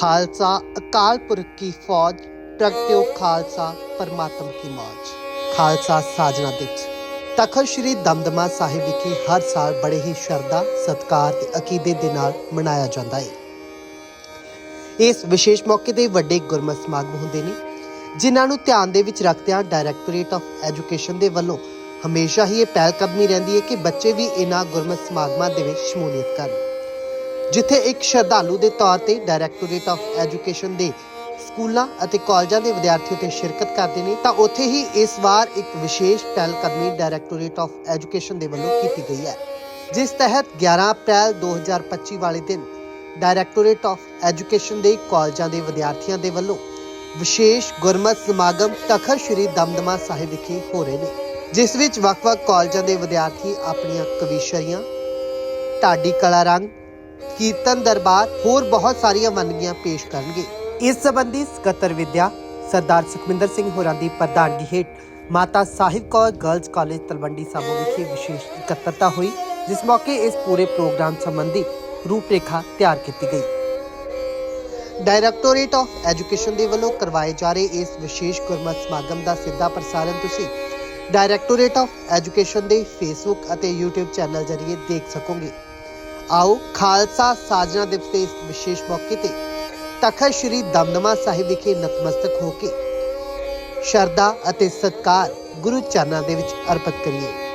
ਖਾਲਸਾ, ਅਕਾਲ ਪੁਰਖ ਕੀ ਫੌਜ ਪ੍ਰਗਟਿਓ ਖਾਲਸਾ, ਪਰਮਾਤਮ ਕੀ ਮੌਜ। ਖਾਲਸਾ ਸਾਜਣਾ ਦਿਵਸ ਤਖਤ ਸ੍ਰੀ ਦਮਦਮਾ ਸਾਹਿਬ ਵਿਖੇ ਹਰ ਸਾਲ ਬੜੇ ਹੀ ਸ਼ਰਧਾ, ਸਤਿਕਾਰ ਤੇ ਅਕੀਦੇ ਦੇ ਨਾਲ ਮਨਾਇਆ ਜਾਂਦਾ ਹੈ ਇਸ ਵਿਸ਼ੇਸ਼ ਮੌਕੇ ਤੇ ਵੱਡੇ ਗੁਰਮਤਿ ਸਮਾਗਮ ਹੁੰਦੇ ਨੇ, ਜਿਨ੍ਹਾਂ ਨੂੰ ਧਿਆਨ ਦੇ ਵਿੱਚ ਰੱਖਦਿਆਂ ਡਾਇਰੈਕਟੋਰੇਟ ਆਫ ਐਜੂਕੇਸ਼ਨ ਦੇ ਵੱਲੋਂ ਹਮੇਸ਼ਾ ਹੀ ਇਹ ਪਹਿਲ ਕਦਮੀ ਰਹਿੰਦੀ ਹੈ ਕਿ ਬੱਚੇ ਵੀ ਇਹਨਾਂ ਗੁਰਮਤਿ ਸਮਾਗਮਾਂ ਦੇ ਵਿੱਚ ਸ਼ਮੂਲੀਅਤ ਕਰਨ। ਜਿੱਥੇ ਇੱਕ ਸ਼ਰਧਾਲੂ ਦੇ ਤੌਰ ਤੇ ਡਾਇਰੈਕਟੋਰੇਟ ਆਫ ਐਜੂਕੇਸ਼ਨ ਦੇ ਸਕੂਲਾਂ ਅਤੇ ਕਾਲਜਾਂ ਦੇ ਵਿਦਿਆਰਥੀ ਉੱਥੇ ਸ਼ਿਰਕਤ ਕਰਦੇ ਨੇ, ਤਾਂ ਉੱਥੇ ਹੀ ਇਸ ਵਾਰ ਇੱਕ ਵਿਸ਼ੇਸ਼ ਪਹਿਲ ਕਦਮੀ ਡਾਇਰੈਕਟੋਰੇਟ ਆਫ ਐਜੂਕੇਸ਼ਨ ਦੇ ਵੱਲੋਂ ਕੀਤੀ ਗਈ ਹੈ, ਜਿਸ ਤਹਿਤ 11 ਅਪ੍ਰੈਲ 2025 ਵਾਲੇ ਦਿਨ ਡਾਇਰੈਕਟੋਰੇਟ ਆਫ ਐਜੂਕੇਸ਼ਨ ਦੇ ਕਾਲਜਾਂ ਦੇ ਵਿਦਿਆਰਥੀਆਂ ਦੇ ਵੱਲੋਂ ਵਿਸ਼ੇਸ਼ ਗੁਰਮਤਿ ਸਮਾਗਮ ਤਖਤ ਸ੍ਰੀ ਦਮਦਮਾ ਸਾਹਿਬ ਵਿਖੇ ਹੋ ਰਹੇ ਨੇ, ਜਿਸ ਵਿੱਚ ਵੱਖ-ਵੱਖ ਕਾਲਜਾਂ ਦੇ ਵਿਦਿਆਰਥੀ ਆਪਣੀਆਂ ਕਵੀਸ਼ਰੀਆਂ, ਢਾਡੀ ਕਲਾ ਰੰਗ ਕੀਰਤਨ ਦਰਬਾਰ ਹੋਰ ਬਹੁਤ ਸਾਰੀਆਂ ਵੰਨਗੀਆਂ ਪੇਸ਼ ਕਰਨਗੇ। ਇਸ ਸੰਬੰਧੀ ਸਕੱਤਰ ਵਿਦਿਆ ਸਰਦਾਰ ਸੁਖਮਿੰਦਰ ਸਿੰਘ ਹੋਰਾਂ ਦੀ ਪ੍ਰਧਾਨਗੀ ਹੇਠ ਮਾਤਾ ਸਾਹਿਬ ਕੌਰ ਗਰਲਜ਼ ਕਾਲਜ ਤਲਵੰਡੀ ਸਾਬੋ ਵਿਖੇ ਵਿਸ਼ੇਸ਼ ਇਕੱਤਰਤਾ ਹੋਈ, ਜਿਸ ਮੌਕੇ ਇਸ ਪੂਰੇ ਪ੍ਰੋਗਰਾਮ ਸੰਬੰਧੀ ਰੂਪਰੇਖਾ ਤਿਆਰ ਕੀਤੀ ਗਈ। ਡਾਇਰੈਕਟੋਰੇਟ ਆਫ ਐਜੂਕੇਸ਼ਨ ਦੇ ਵੱਲੋਂ ਕਰਵਾਏ ਜਾ ਰਹੇ ਇਸ ਵਿਸ਼ੇਸ਼ ਗੁਰਮਤਿ ਸਮਾਗਮ ਦਾ ਸਿੱਧਾ ਪ੍ਰਸਾਰਣ ਤੁਸੀਂ ਡਾਇਰੈਕਟੋਰੇਟ ਆਫ ਐਜੂਕੇਸ਼ਨ ਦੇ ਫੇਸਬੁੱਕ ਅਤੇ YouTube ਚੈਨਲ ਜ਼ਰੀਏ ਦੇਖ ਸਕੋਗੇ। ਆਓ ਖਾਲਸਾ ਸਾਜਣਾ ਦਿਵਸ ਦੇ ਇਸ ਵਿਸ਼ੇਸ਼ ਮੌਕੇ ਤੇ ਤਖਤ ਸ੍ਰੀ ਦਮਦਮਾ ਸਾਹਿਬ ਵਿਖੇ ਨਤਮਸਤਕ ਹੋ ਕੇ ਸ਼ਰਧਾ ਅਤੇ ਸਤਕਾਰ ਗੁਰੂ ਚਰਨਾਂ ਦੇ ਵਿੱਚ ਅਰਪਿਤ ਕਰੀਏ।